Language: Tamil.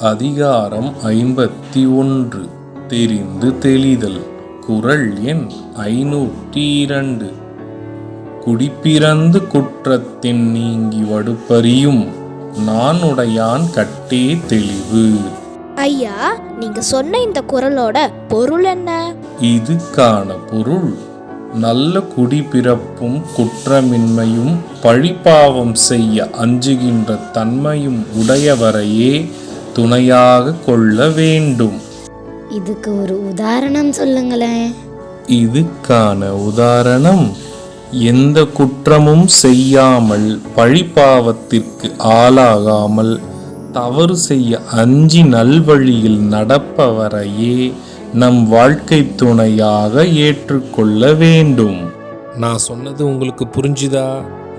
அதிகாரம் ஐம்பத்தி ஒன்று. தெரிந்து தெளிதல். குரல் எண் ஐநூற்றி இரண்டு. குடிப்பிறந்து குற்றத்தின் நீங்கி வடுப்பறியும். நான் உடையான் கட்டே தெளிவு. ஐயா நீங்க சொன்ன இந்த குரலோட பொருள் என்ன? இதுக்கான பொருள். நல்ல குடிப்பிறப்பும் குற்றமின்மையும் பழிப்பாவம் செய்ய அஞ்சுகின்ற தன்மையும் உடையவரையே துணையாக கொள்ள வேண்டும். இதுக்கு ஒரு உதாரணம் சொல்லுங்களேன். இதுக்கான உதாரணம் எந்த குற்றமும் செய்யாமல் பழிப்பாவத்திற்கு ஆளாகாமல் தவறு செய்ய அஞ்சி நல்வழியில் நடப்பவரையே நம் வாழ்க்கை துணையாக ஏற்றுக்கொள்ள வேண்டும். நான் சொன்னது உங்களுக்கு புரிஞ்சுதா?